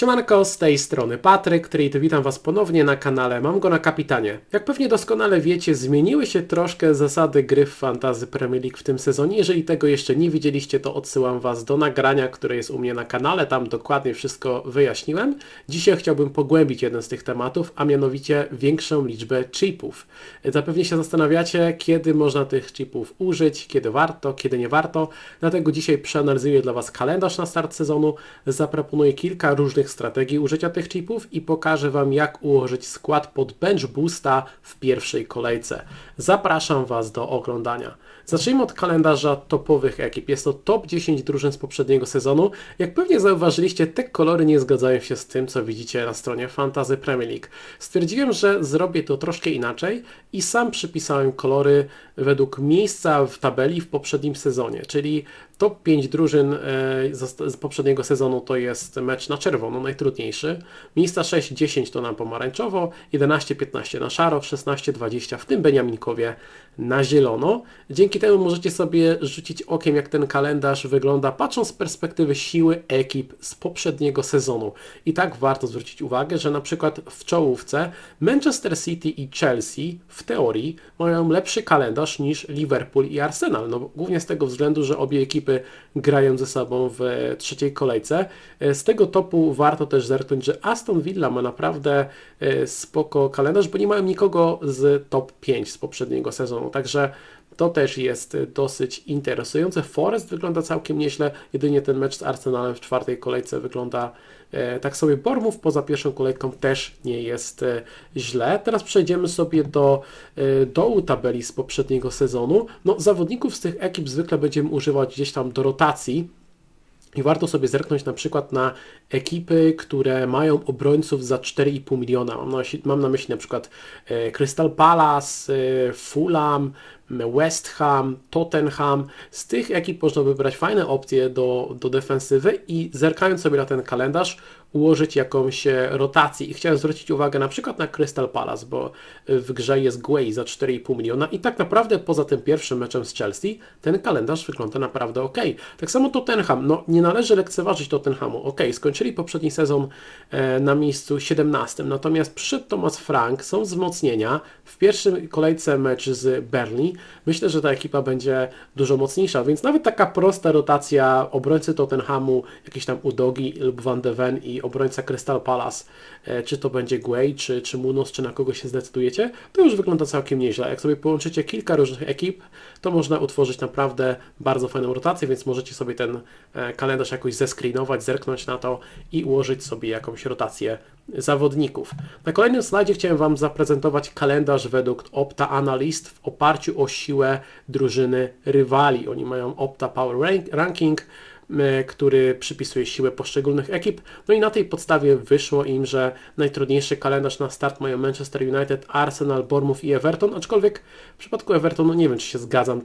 Siemanko, z tej strony Patryk, który witam Was ponownie na kanale Mam go na kapitanie. Jak pewnie doskonale wiecie, zmieniły się troszkę zasady gry w Fantasy Premier League w tym sezonie. Jeżeli tego jeszcze nie widzieliście, to odsyłam Was do nagrania, które jest u mnie na kanale, tam dokładnie wszystko wyjaśniłem. Dzisiaj chciałbym pogłębić jeden z tych tematów, a mianowicie większą liczbę chipów. Zapewne się zastanawiacie, kiedy można tych chipów użyć, kiedy warto, kiedy nie warto. Dlatego dzisiaj przeanalizuję dla Was kalendarz na start sezonu, zaproponuję kilka różnych strategii użycia tych chipów i pokażę Wam, jak ułożyć skład pod bench boosta w pierwszej kolejce. Zapraszam Was do oglądania. Zacznijmy od kalendarza topowych ekip. Jest to top 10 drużyn z poprzedniego sezonu. Jak pewnie zauważyliście, te kolory nie zgadzają się z tym, co widzicie na stronie Fantasy Premier League. Stwierdziłem, że zrobię to troszkę inaczej i sam przypisałem kolory według miejsca w tabeli w poprzednim sezonie, czyli top 5 drużyn e, z poprzedniego sezonu to jest mecz na czerwono, najtrudniejszy. Miejsca 6-10 to na pomarańczowo, 11-15 na szaro, 16-20 w tym Beniaminkowie na zielono. Dzięki temu możecie sobie rzucić okiem, jak ten kalendarz wygląda, patrząc z perspektywy siły ekip z poprzedniego sezonu. I tak warto zwrócić uwagę, że na przykład w czołówce Manchester City i Chelsea w teorii mają lepszy kalendarz niż Liverpool i Arsenal. No, głównie z tego względu, że obie ekipy grają ze sobą w trzeciej kolejce. Z tego topu warto też zerknąć, że Aston Villa ma naprawdę e, spoko kalendarz, bo nie mają nikogo z top 5 z poprzedniego sezonu. Także to też jest dosyć interesujące. Forest wygląda całkiem nieźle, jedynie ten mecz z Arsenalem w czwartej kolejce wygląda e, tak sobie. Bormów poza pierwszą kolejką też nie jest e, źle. Teraz przejdziemy sobie do e, dołu tabeli z poprzedniego sezonu. No, zawodników z tych ekip zwykle będziemy używać gdzieś tam do rotacji. I warto sobie zerknąć na przykład na ekipy, które mają obrońców za 4,5 miliona. Mam na, myśli, mam na myśli na przykład Crystal Palace, Fulham, West Ham, Tottenham. Z tych ekip można wybrać fajne opcje do, do defensywy i zerkając sobie na ten kalendarz, ułożyć jakąś e, rotację. I chciałem zwrócić uwagę na przykład na Crystal Palace, bo w grze jest Guay za 4,5 miliona i tak naprawdę poza tym pierwszym meczem z Chelsea ten kalendarz wygląda naprawdę ok. Tak samo Tottenham, no nie należy lekceważyć Tottenhamu. Ok, skończyli poprzedni sezon e, na miejscu 17, natomiast przyszedł Thomas Frank, są wzmocnienia. W pierwszym kolejce mecz z Berlin. Myślę, że ta ekipa będzie dużo mocniejsza, więc nawet taka prosta rotacja obrońcy Tottenhamu, jakieś tam Udogi lub Van de Ven i obrońca Crystal Palace, e, czy to będzie Guay, czy, czy Munos, czy na kogo się zdecydujecie, to już wygląda całkiem nieźle. Jak sobie połączycie kilka różnych ekip, to można utworzyć naprawdę bardzo fajną rotację, więc możecie sobie ten e, kalendarz jakoś zescreenować, zerknąć na to i ułożyć sobie jakąś rotację zawodników. Na kolejnym slajdzie chciałem Wam zaprezentować kalendarz według Opta Analyst w oparciu o siłę drużyny rywali. Oni mają Opta Power Ranking, który przypisuje siłę poszczególnych ekip. No i na tej podstawie wyszło im, że najtrudniejszy kalendarz na start mają Manchester United, Arsenal, Bournemouth i Everton, aczkolwiek w przypadku Evertonu nie wiem, czy się zgadzam,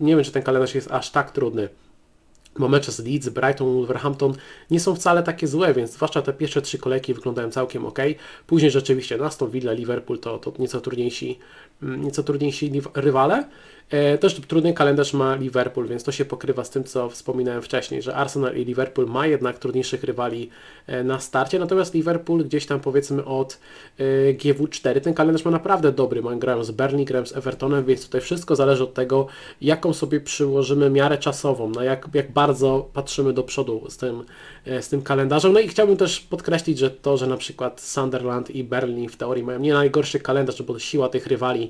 nie wiem, czy ten kalendarz jest aż tak trudny bo mecze z Leeds, Brighton, Wolverhampton nie są wcale takie złe, więc zwłaszcza te pierwsze trzy kolejki wyglądają całkiem ok. Później rzeczywiście Aston Villa, Liverpool to, to nieco trudniejsi, nieco trudniejsi rywale. E, też trudny kalendarz ma Liverpool, więc to się pokrywa z tym, co wspominałem wcześniej, że Arsenal i Liverpool ma jednak trudniejszych rywali e, na starcie, natomiast Liverpool gdzieś tam powiedzmy od e, GW4 ten kalendarz ma naprawdę dobry. Mają grają z Burnley, grają z Evertonem, więc tutaj wszystko zależy od tego, jaką sobie przyłożymy miarę czasową, na jak, jak bardzo patrzymy do przodu z tym, z tym kalendarzem. No i chciałbym też podkreślić, że to, że na przykład Sunderland i Berlin w teorii mają nie najgorszy kalendarz, bo siła tych rywali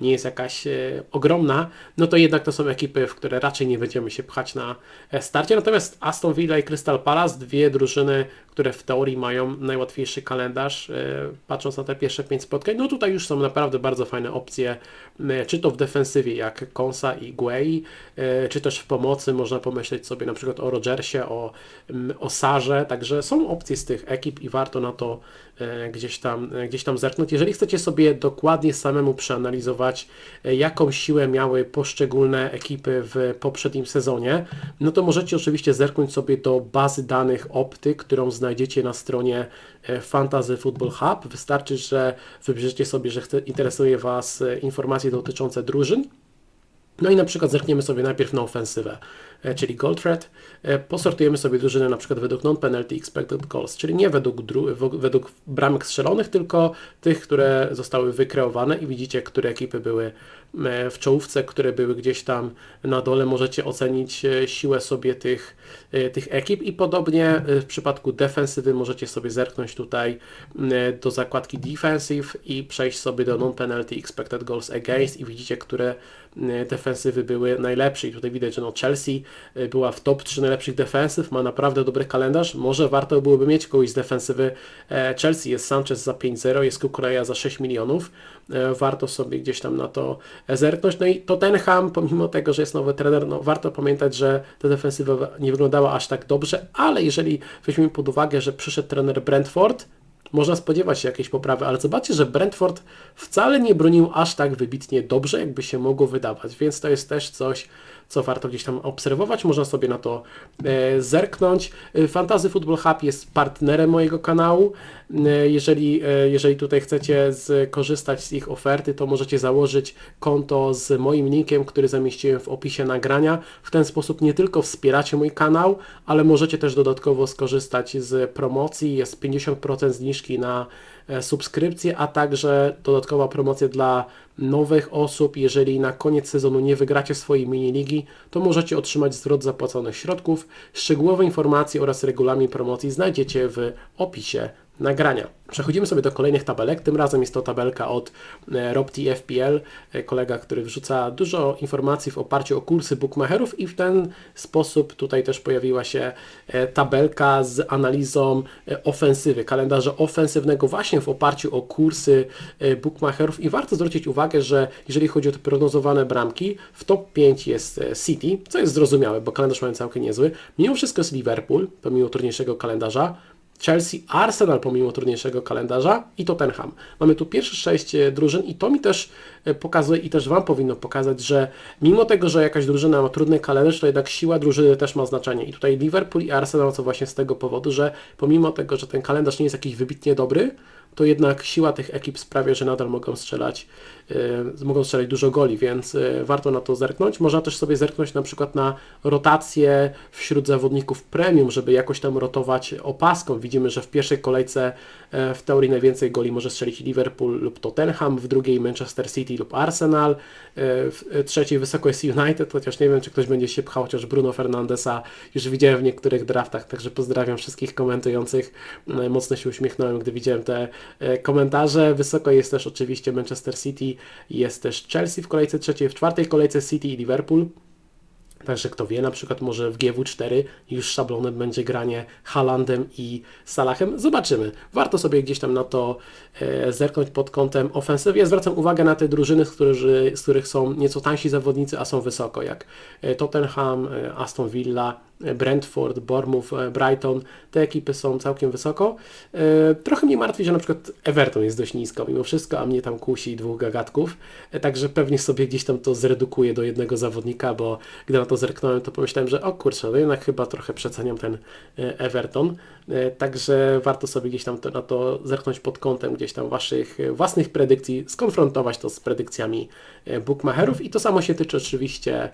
nie jest jakaś e, ogromna, no to jednak to są ekipy, w które raczej nie będziemy się pchać na e, starcie. Natomiast Aston Villa i Crystal Palace, dwie drużyny, które w teorii mają najłatwiejszy kalendarz, e, patrząc na te pierwsze pięć spotkań, no tutaj już są naprawdę bardzo fajne opcje, czy to w defensywie jak Konsa i Guay, czy też w pomocy można pomyśleć sobie na przykład o Rogersie, o, o Sarze, także są opcje z tych ekip i warto na to gdzieś tam, gdzieś tam zerknąć. Jeżeli chcecie sobie dokładnie samemu przeanalizować E, jaką siłę miały poszczególne ekipy w poprzednim sezonie, no to możecie oczywiście zerknąć sobie do bazy danych Opty, którą znajdziecie na stronie e, Fantasy Football Hub. Wystarczy, że wybierzecie sobie, że interesuje Was e, informacje dotyczące drużyn No i na przykład zerkniemy sobie najpierw na ofensywę, e, czyli goal threat. E, Posortujemy sobie drużyny na przykład według non-penalty expected goals, czyli nie według, według bramek strzelonych, tylko tych, które zostały wykreowane i widzicie, które ekipy były e, w czołówce, które były gdzieś tam na dole. Możecie ocenić siłę sobie tych, tych ekip i podobnie w przypadku defensywy możecie sobie zerknąć tutaj do zakładki defensive i przejść sobie do non-penalty expected goals against i widzicie, które defensywy były najlepsze. I tutaj widać, że no Chelsea e, była w top 3 najlepszych defensyw, ma naprawdę dobry kalendarz, może warto byłoby mieć kogoś z defensywy e, Chelsea, jest Sanchez za 5-0, jest Kukureya za 6 milionów, E, warto sobie gdzieś tam na to zerknąć, no i Tottenham, pomimo tego, że jest nowy trener, no warto pamiętać, że ta defensywa nie wyglądała aż tak dobrze, ale jeżeli weźmiemy pod uwagę, że przyszedł trener Brentford, można spodziewać się jakiejś poprawy, ale zobaczcie, że Brentford wcale nie bronił aż tak wybitnie dobrze, jakby się mogło wydawać, więc to jest też coś, co warto gdzieś tam obserwować, można sobie na to e, zerknąć. E, Fantasy Football Hub jest partnerem mojego kanału. E, jeżeli, e, jeżeli tutaj chcecie skorzystać z ich oferty, to możecie założyć konto z moim linkiem, który zamieściłem w opisie nagrania. W ten sposób nie tylko wspieracie mój kanał, ale możecie też dodatkowo skorzystać z promocji. Jest 50% zniżki na e, subskrypcję, a także dodatkowa promocja dla nowych osób. Jeżeli na koniec sezonu nie wygracie swojej mini-ligi, to możecie otrzymać zwrot zapłaconych środków. Szczegółowe informacje oraz regulamin promocji znajdziecie w opisie nagrania. Przechodzimy sobie do kolejnych tabelek. Tym razem jest to tabelka od e, Robti FPL, e, kolega, który wrzuca dużo informacji w oparciu o kursy bookmacherów i w ten sposób tutaj też pojawiła się e, tabelka z analizą ofensywy, kalendarza ofensywnego właśnie w oparciu o kursy bookmacherów i warto zwrócić uwagę, że jeżeli chodzi o te prognozowane bramki, w top 5 jest City, co jest zrozumiałe, bo kalendarz mają całkiem niezły. Mimo wszystko jest Liverpool, pomimo trudniejszego kalendarza. Chelsea, Arsenal pomimo trudniejszego kalendarza i Tottenham. Mamy tu pierwsze sześć e, drużyn i to mi też e, pokazuje i też Wam powinno pokazać, że mimo tego, że jakaś drużyna ma trudny kalendarz, to jednak siła drużyny też ma znaczenie. I tutaj Liverpool i Arsenal co właśnie z tego powodu, że pomimo tego, że ten kalendarz nie jest jakiś wybitnie dobry, to jednak siła tych ekip sprawia, że nadal mogą strzelać, yy, mogą strzelać dużo goli, więc yy, warto na to zerknąć. Można też sobie zerknąć na przykład na rotację wśród zawodników premium, żeby jakoś tam rotować opaską. Widzimy, że w pierwszej kolejce yy, w teorii najwięcej goli może strzelić Liverpool lub Tottenham, w drugiej Manchester City lub Arsenal, w trzeciej wysoko jest United, chociaż nie wiem, czy ktoś będzie się pchał, chociaż Bruno Fernandesa już widziałem w niektórych draftach, także pozdrawiam wszystkich komentujących. Mocno się uśmiechnąłem, gdy widziałem te e, komentarze. Wysoko jest też oczywiście Manchester City, jest też Chelsea w kolejce trzeciej, w czwartej kolejce City i Liverpool. Także kto wie, na przykład może w GW4 już szablonem będzie granie Haalandem i Salahem. Zobaczymy. Warto sobie gdzieś tam na to e, zerknąć pod kątem ofensywy. Ja zwracam uwagę na te drużyny, z, których, z których są nieco tańsi zawodnicy, a są wysoko, jak e, Tottenham, e, Aston Villa, e, Brentford, Bournemouth, e, Brighton. Te ekipy są całkiem wysoko. E, Trochę mnie martwi, że na przykład Everton jest dość nisko mimo wszystko, a mnie tam kusi dwóch gagatków. E, Także pewnie sobie gdzieś tam to zredukuję do jednego zawodnika, bo gdy na to zerknąłem, to pomyślałem, że o kurczę, no jednak chyba trochę przeceniam ten Everton. Także warto sobie gdzieś tam to, na to zerknąć pod kątem gdzieś tam waszych własnych predykcji, skonfrontować to z predykcjami bookmacherów i to samo się tyczy oczywiście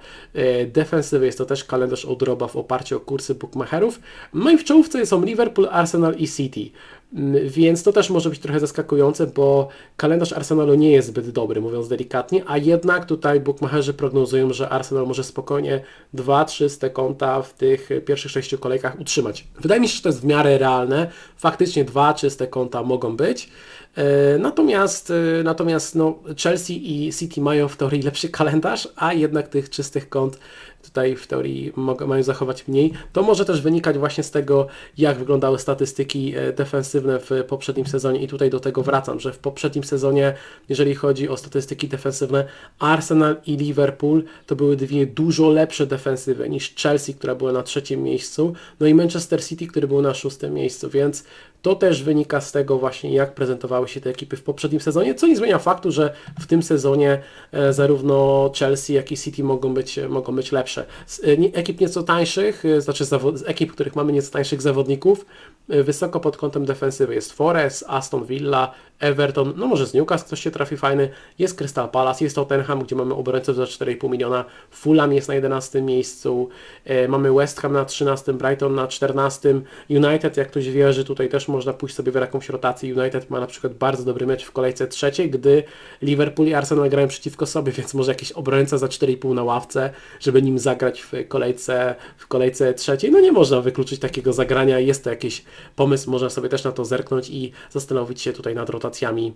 defensywy, jest to też kalendarz odroba w oparciu o kursy bookmacherów. No i w czołówce są Liverpool, Arsenal i City. Mm, Więc to też może być trochę zaskakujące, bo kalendarz Arsenalu nie jest zbyt dobry, mówiąc delikatnie, a jednak tutaj bookmacherzy prognozują, że Arsenal może spokojnie 2-3 te konta w tych pierwszych sześciu kolejkach utrzymać. Wydaje mi się, że to jest w miarę realne. Faktycznie 2 czyste konta mogą być. E, Natomiast, e, natomiast no, Chelsea i City mają w teorii lepszy kalendarz, a jednak tych czystych kont tutaj w teorii mają zachować mniej. To może też wynikać właśnie z tego, jak wyglądały statystyki e, defensywne w poprzednim sezonie i tutaj do tego wracam, że w poprzednim sezonie, jeżeli chodzi o statystyki defensywne, Arsenal i Liverpool to były dwie dużo lepsze defensywy niż Chelsea, która była na trzecim miejscu, no i Manchester City, który był na szóstym miejscu, więc to też wynika z tego właśnie, jak prezentowały się te ekipy w poprzednim sezonie, co nie zmienia faktu, że w tym sezonie e, zarówno Chelsea, jak i City mogą być, mogą być lepsze. Z e, ekip nieco tańszych, e, znaczy z ekip, których mamy nieco tańszych zawodników, e, wysoko pod kątem ofensywy jest Forest, Aston Villa, Everton, no może z Newcastle ktoś się trafi fajny, jest Crystal Palace, jest Tottenham, gdzie mamy obrońców za 4,5 miliona, Fulham jest na 11 miejscu, e, mamy West Ham na 13, Brighton na 14, United, jak ktoś wierzy, tutaj też można pójść sobie w jakąś rotację, United ma na przykład bardzo dobry mecz w kolejce trzeciej, gdy Liverpool i Arsenal grają przeciwko sobie, więc może jakiś obrońca za 4,5 na ławce, żeby nim zagrać w kolejce, w kolejce trzeciej, no nie można wykluczyć takiego zagrania, jest to jakiś pomysł, można sobie też na to zerknąć i zastanowić się tutaj nad rotacjami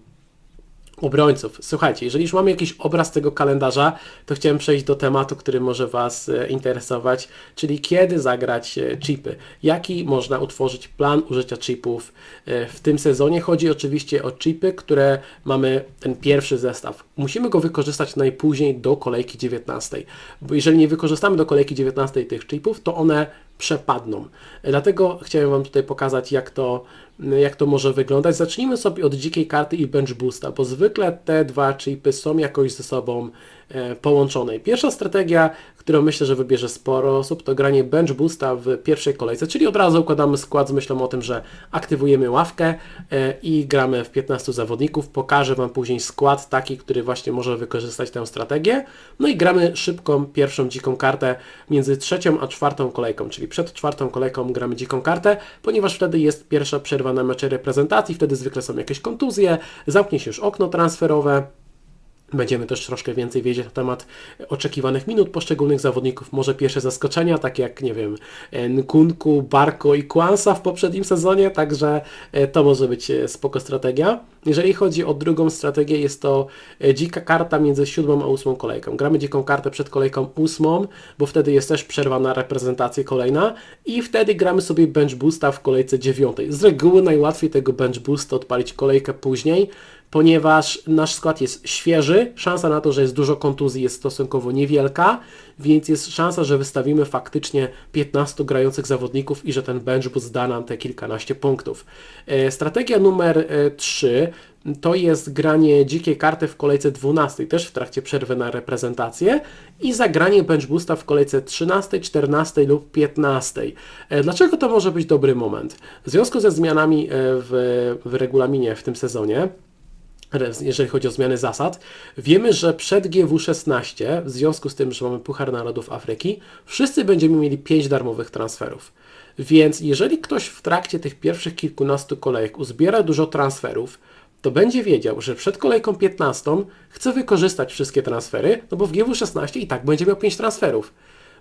obrońców. Słuchajcie, jeżeli już mamy jakiś obraz tego kalendarza, to chciałem przejść do tematu, który może Was e, interesować, czyli kiedy zagrać e, chipy. Jaki można utworzyć plan użycia chipów e, w tym sezonie? Chodzi oczywiście o chipy, które mamy ten pierwszy zestaw. Musimy go wykorzystać najpóźniej do kolejki 19. Bo jeżeli nie wykorzystamy do kolejki 19 tych chipów, to one przepadną. Dlatego chciałem Wam tutaj pokazać, jak to, jak to może wyglądać. Zacznijmy sobie od dzikiej karty i bench boosta, bo zwykle te dwa chipy są jakoś ze sobą e, połączone. Pierwsza strategia, którą myślę, że wybierze sporo osób, to granie bench boosta w pierwszej kolejce, czyli od razu układamy skład z myślą o tym, że aktywujemy ławkę e, i gramy w 15 zawodników. Pokażę Wam później skład taki, który właśnie może wykorzystać tę strategię. No i gramy szybką pierwszą dziką kartę między trzecią a czwartą kolejką, czyli przed czwartą kolejką gramy dziką kartę, ponieważ wtedy jest pierwsza przerwa na mecze reprezentacji, wtedy zwykle są jakieś kontuzje, zamknie się już okno transferowe, Będziemy też troszkę więcej wiedzieć na temat oczekiwanych minut poszczególnych zawodników. Może pierwsze zaskoczenia, tak jak, nie wiem, Nkunku, Barco i Kwansa w poprzednim sezonie, także e, to może być e, spoko strategia. Jeżeli chodzi o drugą strategię, jest to e, dzika karta między siódmą a ósmą kolejką. Gramy dziką kartę przed kolejką ósmą, bo wtedy jest też przerwa na reprezentację kolejna i wtedy gramy sobie bench boosta w kolejce dziewiątej. Z reguły najłatwiej tego bench boosta odpalić kolejkę później, ponieważ nasz skład jest świeży, szansa na to, że jest dużo kontuzji jest stosunkowo niewielka, więc jest szansa, że wystawimy faktycznie 15 grających zawodników i że ten bench boost da nam te kilkanaście punktów. E, strategia numer 3 e, to jest granie dzikiej karty w kolejce 12, też w trakcie przerwy na reprezentację i zagranie bench boosta w kolejce 13, 14 lub 15. E, dlaczego to może być dobry moment? W związku ze zmianami w, w regulaminie w tym sezonie, jeżeli chodzi o zmiany zasad. Wiemy, że przed GW16, w związku z tym, że mamy Puchar Narodów Afryki, wszyscy będziemy mieli 5 darmowych transferów. Więc jeżeli ktoś w trakcie tych pierwszych kilkunastu kolejek uzbiera dużo transferów, to będzie wiedział, że przed kolejką 15 chce wykorzystać wszystkie transfery, no bo w GW16 i tak będzie miał 5 transferów.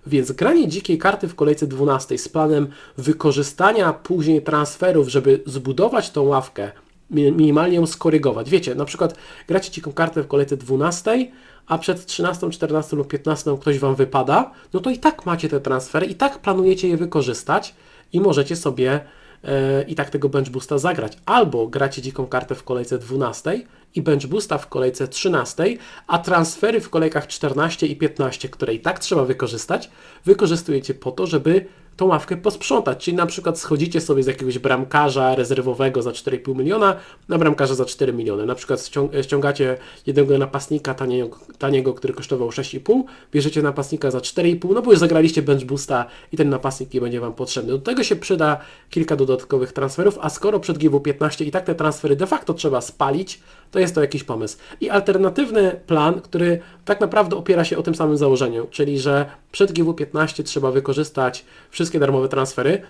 Więc granie dzikiej karty w kolejce 12 z planem wykorzystania później transferów, żeby zbudować tą ławkę minimalnie ją skorygować. Wiecie, na przykład gracie dziką kartę w kolejce 12, a przed 13, 14 lub 15 ktoś Wam wypada, no to i tak macie te transfery, i tak planujecie je wykorzystać i możecie sobie e, i tak tego bench boosta zagrać. Albo gracie dziką kartę w kolejce 12 i bench boosta w kolejce 13, a transfery w kolejkach 14 i 15, które i tak trzeba wykorzystać, wykorzystujecie po to, żeby tą ławkę posprzątać. Czyli na przykład schodzicie sobie z jakiegoś bramkarza rezerwowego za 4,5 miliona na bramkarza za 4 miliony. Na przykład ściągacie jednego napastnika taniego, taniego który kosztował 6,5, bierzecie napastnika za 4,5, no bo już zagraliście bench boosta i ten napastnik nie będzie Wam potrzebny. Do tego się przyda kilka dodatkowych transferów, a skoro przed GW15 i tak te transfery de facto trzeba spalić, to jest to jakiś pomysł. I alternatywny plan, który tak naprawdę opiera się o tym samym założeniu, czyli że przed GW15 trzeba wykorzystać wszystkie darmowe transfery,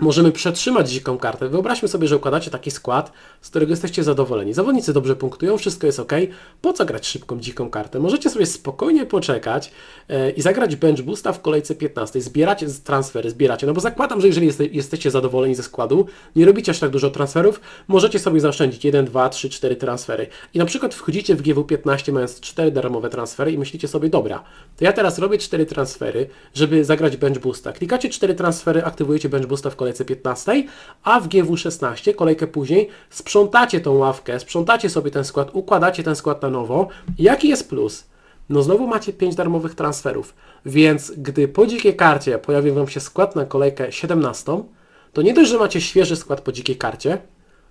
możemy przetrzymać dziką kartę. Wyobraźmy sobie, że układacie taki skład, z którego jesteście zadowoleni. Zawodnicy dobrze punktują, wszystko jest ok. Po co grać szybką dziką kartę? Możecie sobie spokojnie poczekać yy, i zagrać bench boosta w kolejce 15. Zbieracie transfery, zbieracie. No bo zakładam, że jeżeli jeste, jesteście zadowoleni ze składu, nie robicie aż tak dużo transferów, możecie sobie zaoszczędzić 1, 2, 3, 4 transfery. I na przykład wchodzicie w GW15 mając 4 darmowe transfery i myślicie sobie, dobra, to ja teraz robię 4 transfery, żeby zagrać bench boosta. Klikacie 4 transfery, aktywujecie bench boosta w kolejce kolejce 15, a w GW16, kolejkę później, sprzątacie tą ławkę, sprzątacie sobie ten skład, układacie ten skład na nowo. Jaki jest plus? No znowu macie 5 darmowych transferów, więc gdy po dzikiej karcie pojawi Wam się skład na kolejkę 17, to nie dość, że macie świeży skład po dzikiej karcie,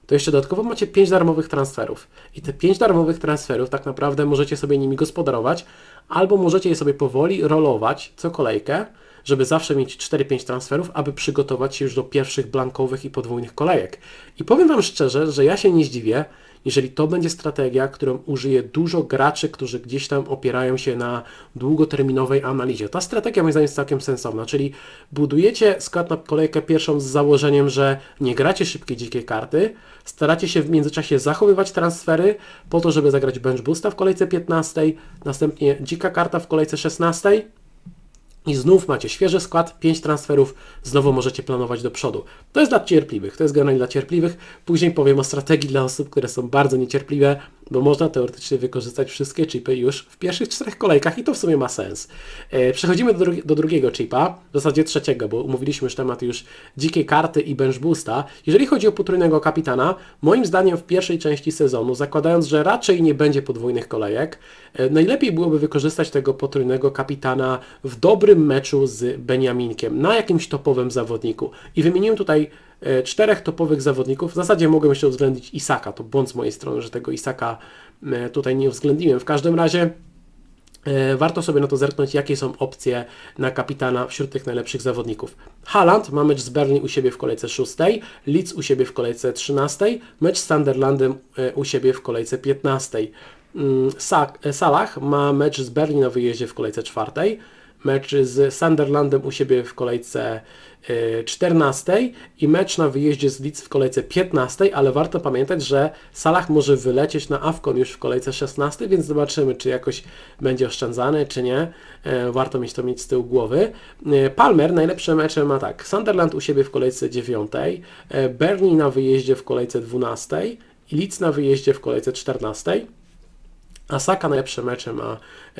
to jeszcze dodatkowo macie 5 darmowych transferów. I te 5 darmowych transferów tak naprawdę możecie sobie nimi gospodarować, albo możecie je sobie powoli rolować co kolejkę, żeby zawsze mieć 4-5 transferów, aby przygotować się już do pierwszych blankowych i podwójnych kolejek. I powiem Wam szczerze, że ja się nie zdziwię, jeżeli to będzie strategia, którą użyje dużo graczy, którzy gdzieś tam opierają się na długoterminowej analizie. Ta strategia moim zdaniem jest całkiem sensowna, czyli budujecie skład na kolejkę pierwszą z założeniem, że nie gracie szybkie dzikie karty, staracie się w międzyczasie zachowywać transfery po to, żeby zagrać bench boosta w kolejce 15, następnie dzika karta w kolejce 16, i znów macie świeży skład, 5 transferów, znowu możecie planować do przodu. To jest dla cierpliwych, to jest generalnie dla cierpliwych. Później powiem o strategii dla osób, które są bardzo niecierpliwe, bo można teoretycznie wykorzystać wszystkie chipy już w pierwszych czterech kolejkach i to w sumie ma sens. E, przechodzimy do, do, drugiego chipa, w zasadzie trzeciego, bo umówiliśmy już temat już dzikiej karty i bench boosta. Jeżeli chodzi o potrójnego kapitana, moim zdaniem w pierwszej części sezonu, zakładając, że raczej nie będzie podwójnych kolejek, e, najlepiej byłoby wykorzystać tego potrójnego kapitana w dobrym meczu z Beniaminkiem, na jakimś topowym zawodniku. I wymieniłem tutaj czterech topowych zawodników. W zasadzie mogłem jeszcze uwzględnić Isaka. To błąd z mojej strony, że tego Isaka e, tutaj nie uwzględniłem. W każdym razie e, warto sobie na to zerknąć, jakie są opcje na kapitana wśród tych najlepszych zawodników. Haaland ma mecz z Berlin u siebie w kolejce 6, Leeds u siebie w kolejce 13, mecz z Sunderlandem u siebie w kolejce 15. Mm, Salah ma mecz z Berlin na wyjeździe w kolejce 4, mecz z Sunderlandem u siebie w kolejce 14 e, i mecz na wyjeździe z Leeds w kolejce 15, ale warto pamiętać, że Salah może wylecieć na Afcon już w kolejce 16, więc zobaczymy, czy jakoś będzie oszczędzany, czy nie. E, warto mieć to mieć z tyłu głowy. E, Palmer najlepsze mecze ma tak, Sunderland u siebie w kolejce 9, Bernie na wyjeździe w kolejce 12 i Leeds na wyjeździe w kolejce 14. Asaka najlepsze mecze ma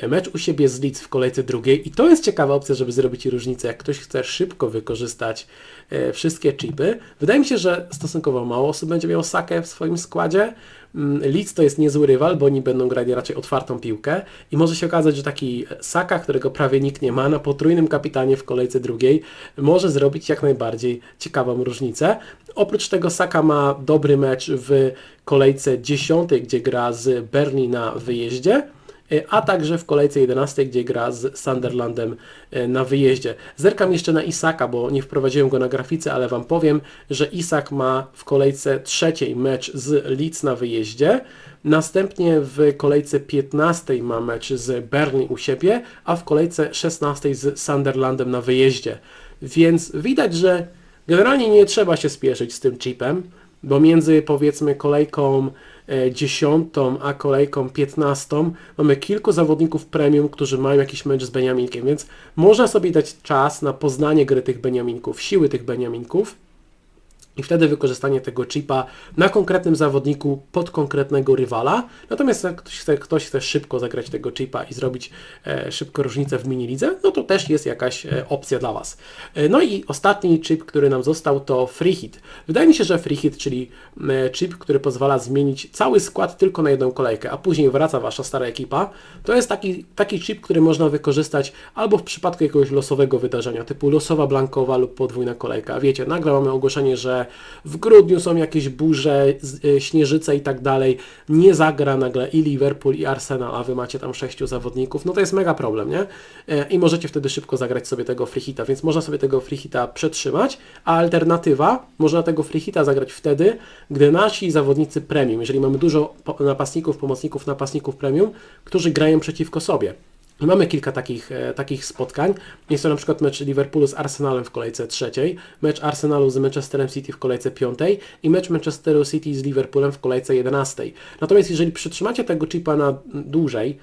mecz u siebie z Leeds w kolejce drugiej i to jest ciekawa opcja, żeby zrobić różnicę, jak ktoś chce szybko wykorzystać e, wszystkie chipy. Wydaje mi się, że stosunkowo mało osób będzie miało Sakę w swoim składzie. Mm, Leeds to jest niezły rywal, bo oni będą grali raczej otwartą piłkę i może się okazać, że taki Saka, którego prawie nikt nie ma, na potrójnym kapitanie w kolejce drugiej może zrobić jak najbardziej ciekawą różnicę. Oprócz tego Saka ma dobry mecz w kolejce 10, gdzie gra z Berni na wyjeździe, a także w kolejce 11, gdzie gra z Sunderlandem e, na wyjeździe. Zerkam jeszcze na Isaka, bo nie wprowadziłem go na grafice, ale Wam powiem, że Isak ma w kolejce trzeciej mecz z Leeds na wyjeździe, następnie w kolejce 15 ma mecz z Berni u siebie, a w kolejce 16 z Sunderlandem na wyjeździe. Więc widać, że generalnie nie trzeba się spieszyć z tym chipem, bo między powiedzmy kolejką 10 e, a kolejką 15 mamy kilku zawodników premium, którzy mają jakiś mecz z Beniaminkiem, więc można sobie dać czas na poznanie gry tych Beniaminków, siły tych Beniaminków i wtedy wykorzystanie tego chipa na konkretnym zawodniku pod konkretnego rywala. Natomiast jak ktoś chce, ktoś chce szybko zagrać tego chipa i zrobić e, szybko różnicę w mini lidze, no to też jest jakaś e, opcja dla Was. E, no i ostatni chip, który nam został to free hit. Wydaje mi się, że free hit, czyli e, chip, który pozwala zmienić cały skład tylko na jedną kolejkę, a później wraca Wasza stara ekipa, to jest taki, taki chip, który można wykorzystać albo w przypadku jakiegoś losowego wydarzenia, typu losowa blankowa lub podwójna kolejka. Wiecie, nagle mamy ogłoszenie, że w grudniu są jakieś burze, y, śnieżyce i tak dalej, nie zagra nagle i Liverpool i Arsenal, a wy macie tam sześciu zawodników, no to jest mega problem, nie? E, I możecie wtedy szybko zagrać sobie tego freehita, więc można sobie tego freehita przetrzymać, a alternatywa, można tego freehita zagrać wtedy, gdy nasi zawodnicy premium, jeżeli mamy dużo napastników, pomocników, napastników premium, którzy grają przeciwko sobie. Mamy kilka takich, e, takich spotkań. Jest to na przykład mecz Liverpoolu z Arsenalem w kolejce trzeciej, mecz Arsenalu z Manchesterem City w kolejce piątej i mecz Manchesteru City z Liverpoolem w kolejce jedenastej. Natomiast jeżeli przytrzymacie tego chipa na dłużej,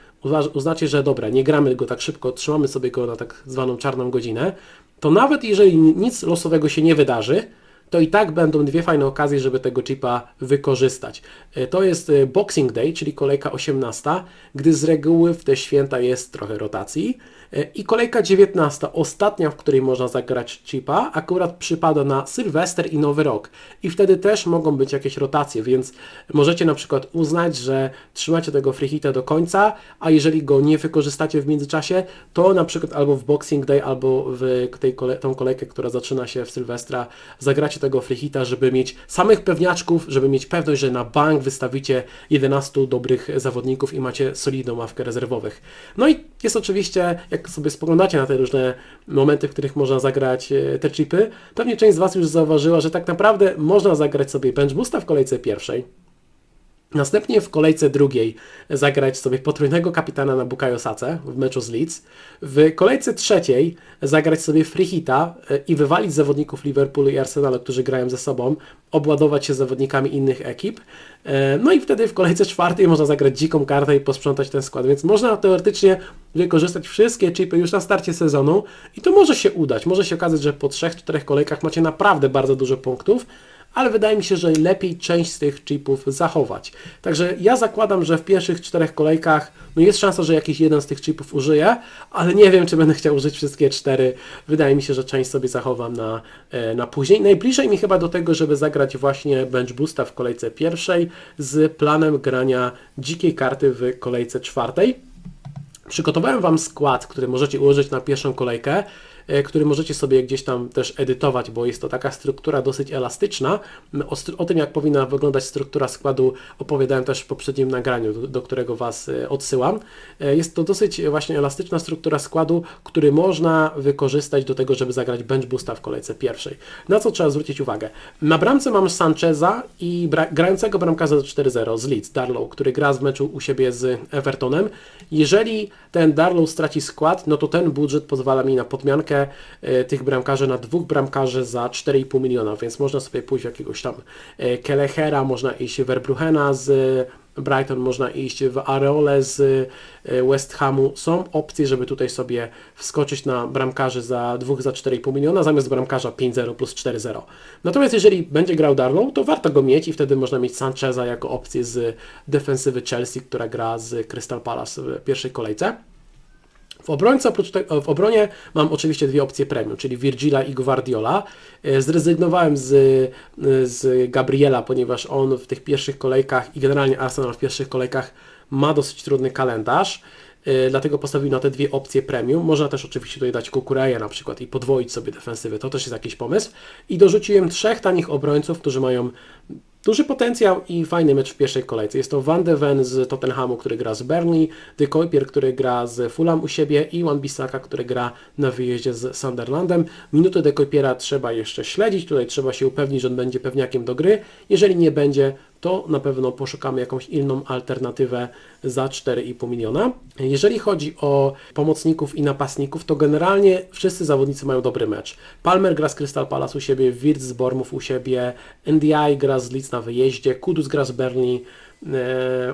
uznacie, że dobra, nie gramy go tak szybko, trzymamy sobie go na tak zwaną czarną godzinę, to nawet jeżeli nic losowego się nie wydarzy, to i tak będą dwie fajne okazje, żeby tego chipa wykorzystać. E, to jest e, Boxing Day, czyli kolejka 18, gdy z reguły w te święta jest trochę rotacji. E, I kolejka 19, ostatnia, w której można zagrać chipa, akurat przypada na Sylwester i Nowy Rok. I wtedy też mogą być jakieś rotacje, więc możecie na przykład uznać, że trzymacie tego free hita do końca, a jeżeli go nie wykorzystacie w międzyczasie, to na przykład albo w Boxing Day, albo w tej kole tą kolejkę, która zaczyna się w Sylwestra, zagracie tego free hita, żeby mieć samych pewniaczków, żeby mieć pewność, że na bank wystawicie 11 dobrych zawodników i macie solidną ławkę rezerwowych. No i jest oczywiście, jak sobie spoglądacie na te różne momenty, w których można zagrać e, te chipy, pewnie część z Was już zauważyła, że tak naprawdę można zagrać sobie bench boosta w kolejce pierwszej, Następnie w kolejce drugiej zagrać sobie potrójnego kapitana na Bukayo Sace w meczu z Leeds. W kolejce trzeciej zagrać sobie free hita e, i wywalić zawodników Liverpoolu i Arsenalu, którzy grają ze sobą, obładować się zawodnikami innych ekip. E, no i wtedy w kolejce czwartej można zagrać dziką kartę i posprzątać ten skład, więc można teoretycznie wykorzystać wszystkie chipy już na starcie sezonu i to może się udać. Może się okazać, że po trzech, czterech kolejkach macie naprawdę bardzo dużo punktów, ale wydaje mi się, że lepiej część z tych chipów zachować. Także ja zakładam, że w pierwszych czterech kolejkach no jest szansa, że jakiś jeden z tych chipów użyję, ale nie wiem, czy będę chciał użyć wszystkie cztery. Wydaje mi się, że część sobie zachowam na, e, na później. Najbliżej mi chyba do tego, żeby zagrać właśnie bench boosta w kolejce pierwszej z planem grania dzikiej karty w kolejce czwartej. Przygotowałem Wam skład, który możecie ułożyć na pierwszą kolejkę. E, który możecie sobie gdzieś tam też edytować, bo jest to taka struktura dosyć elastyczna. O, o tym, jak powinna wyglądać struktura składu, opowiadałem też w poprzednim nagraniu, do, do którego Was e, odsyłam. E, jest to dosyć właśnie elastyczna struktura składu, który można wykorzystać do tego, żeby zagrać bench boosta w kolejce pierwszej. Na co trzeba zwrócić uwagę? Na bramce mam Sancheza i grającego bramkarza 4-0 z Leeds, Darlow, który gra w meczu u siebie z Evertonem. Jeżeli ten Darlow straci skład, no to ten budżet pozwala mi na podmiankę E, tych bramkarzy na dwóch bramkarzy za 4,5 miliona, więc można sobie pójść w jakiegoś tam e, Kelechera, można iść w Verbruchena z Brighton, można iść w Areole z e, West Hamu. Są opcje, żeby tutaj sobie wskoczyć na bramkarzy za dwóch za 4,5 miliona, zamiast bramkarza 5-0 plus 4-0. Natomiast jeżeli będzie grał Darlow, to warto go mieć i wtedy można mieć Sancheza jako opcję z defensywy Chelsea, która gra z Crystal Palace w pierwszej kolejce. W, te, w obronie mam oczywiście dwie opcje premium, czyli Virgila i Guardiola. E, zrezygnowałem z, z Gabriela, ponieważ on w tych pierwszych kolejkach i generalnie Arsenal w pierwszych kolejkach ma dosyć trudny kalendarz. E, dlatego postawił na te dwie opcje premium. Można też oczywiście tutaj dać Kukureja na przykład i podwoić sobie defensywy, to też jest jakiś pomysł. I dorzuciłem trzech tanich obrońców, którzy mają Duży potencjał i fajny mecz w pierwszej kolejce. Jest to Van de Ven z Tottenhamu, który gra z Burnley, De Kuiper, który gra z Fulham u siebie i Wan Bissaka, który gra na wyjeździe z Sunderlandem. Minuty De Kuipera trzeba jeszcze śledzić, tutaj trzeba się upewnić, że on będzie pewniakiem do gry. Jeżeli nie będzie, to na pewno poszukamy jakąś inną alternatywę za 4,5 miliona. Jeżeli chodzi o pomocników i napastników, to generalnie wszyscy zawodnicy mają dobry mecz. Palmer gra z Crystal Palace u siebie, Wirtz z Bormów u siebie, NDI gra z Leeds na wyjeździe, Kudus gra z E,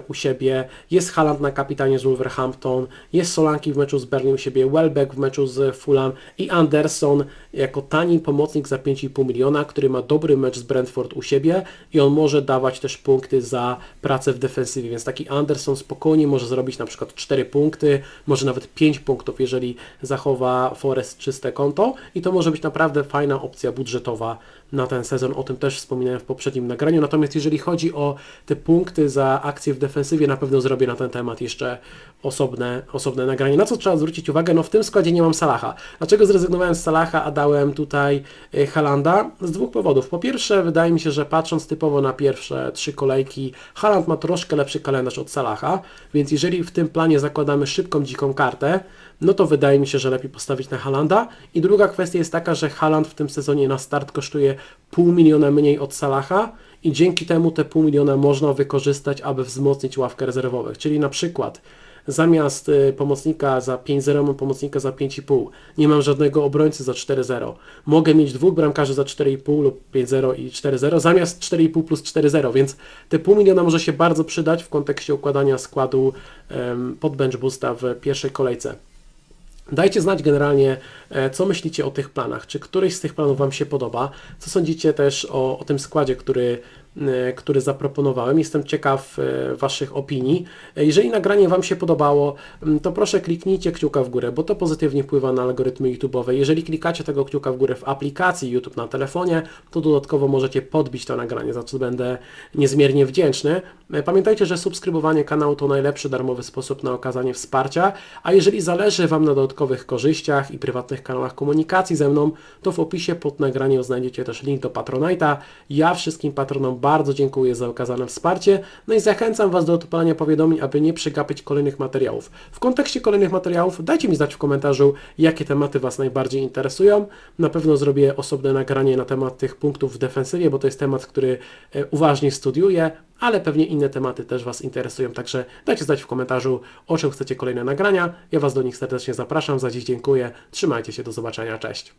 u siebie, jest Haaland na kapitanie z Wolverhampton, jest Solanki w meczu z Berlin u siebie, Welbeck w meczu z Fulham i Anderson jako tani pomocnik za 5,5 miliona, który ma dobry mecz z Brentford u siebie i on może dawać też punkty za pracę w defensywie, więc taki Anderson spokojnie może zrobić na przykład 4 punkty, może nawet 5 punktów, jeżeli zachowa Forest czyste konto i to może być naprawdę fajna opcja budżetowa na ten sezon, o tym też wspominałem w poprzednim nagraniu, natomiast jeżeli chodzi o te punkty za akcje w defensywie, na pewno zrobię na ten temat jeszcze osobne, osobne nagranie. Na co trzeba zwrócić uwagę? No w tym składzie nie mam Salaha. Dlaczego zrezygnowałem z Salaha, a dałem tutaj e, Halanda? Z dwóch powodów. Po pierwsze, wydaje mi się, że patrząc typowo na pierwsze trzy kolejki, Haland ma troszkę lepszy kalendarz od Salaha, więc jeżeli w tym planie zakładamy szybką, dziką kartę, no to wydaje mi się, że lepiej postawić na Halanda. I druga kwestia jest taka, że Haland w tym sezonie na start kosztuje pół miliona mniej od Salaha i dzięki temu te pół miliona można wykorzystać, aby wzmocnić ławkę rezerwowych. Czyli na przykład zamiast y, pomocnika za 5-0 mam pomocnika za 5,5. Nie mam żadnego obrońcy za 4-0. Mogę mieć dwóch bramkarzy za 4,5 lub 5-0 i 4-0 zamiast 4,5 plus 4-0, więc te pół miliona może się bardzo przydać w kontekście układania składu um, pod bench boosta w pierwszej kolejce. Dajcie znać generalnie, e, co myślicie o tych planach. Czy któryś z tych planów Wam się podoba? Co sądzicie też o, o tym składzie, który który zaproponowałem. Jestem ciekaw e, Waszych opinii. E, Jeżeli nagranie Wam się podobało, m, to proszę kliknijcie kciuka w górę, bo to pozytywnie wpływa na algorytmy YouTube'owe. Jeżeli klikacie tego kciuka w górę w aplikacji YouTube na telefonie, to dodatkowo możecie podbić to nagranie, za co będę niezmiernie wdzięczny. E, Pamiętajcie, że subskrybowanie kanału to najlepszy darmowy sposób na okazanie wsparcia, a jeżeli zależy Wam na dodatkowych korzyściach i prywatnych kanałach komunikacji ze mną, to w opisie pod nagraniem znajdziecie też link do Patronite'a. Ja wszystkim patronom bardzo dziękuję za okazane wsparcie, no i zachęcam Was do odpalania powiadomień, aby nie przegapić kolejnych materiałów. W kontekście kolejnych materiałów dajcie mi znać w komentarzu, jakie tematy Was najbardziej interesują. Na pewno zrobię osobne nagranie na temat tych punktów w defensywie, bo to jest temat, który e, uważnie studiuję, ale pewnie inne tematy też Was interesują, także dajcie znać w komentarzu, o czym chcecie kolejne nagrania. Ja Was do nich serdecznie zapraszam. Za dziś dziękuję. Trzymajcie się, do zobaczenia, cześć.